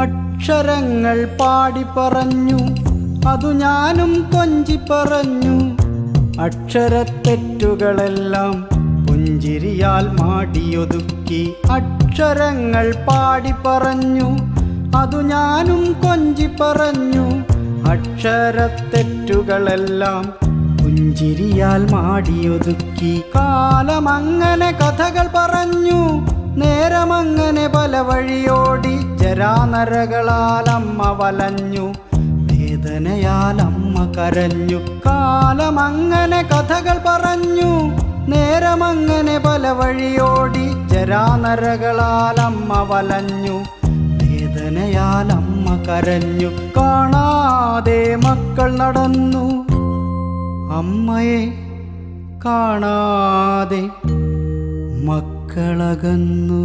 അക്ഷരങ്ങൾ പാടി പറഞ്ഞു. അതു ഞാനും കൊഞ്ചി പറഞ്ഞു. അക്ഷരത്തെറ്റുകളെല്ലാം പുഞ്ചിരിയാൽ മാടിയൊതുക്കി അക്ഷരങ്ങൾ പാടി പറഞ്ഞു. അതു ഞാനും കൊഞ്ചി പറഞ്ഞു. അക്ഷരത്തെറ്റുകളെല്ലാം പുഞ്ചിരിയാൽ മാടിയൊതുക്കി കാലമങ്ങനെ കഥകൾ പറഞ്ഞു. നേരമങ്ങനെ പല വഴിയോടി ജരാനരകളാൽ അമ്മ വലഞ്ഞു വേദനയാൽ അമ്മ കരഞ്ഞു കാലമങ്ങനെ കഥകൾ പറഞ്ഞു നേരമങ്ങനെ പല വഴിയോടി ജരാനരകളാൽ അമ്മ വലഞ്ഞു വേദനയാൽ അമ്മ കരഞ്ഞു കാണാതെ മക്കൾ നടന്നു അമ്മയെ കാണാതെ മക്കളകന്നു.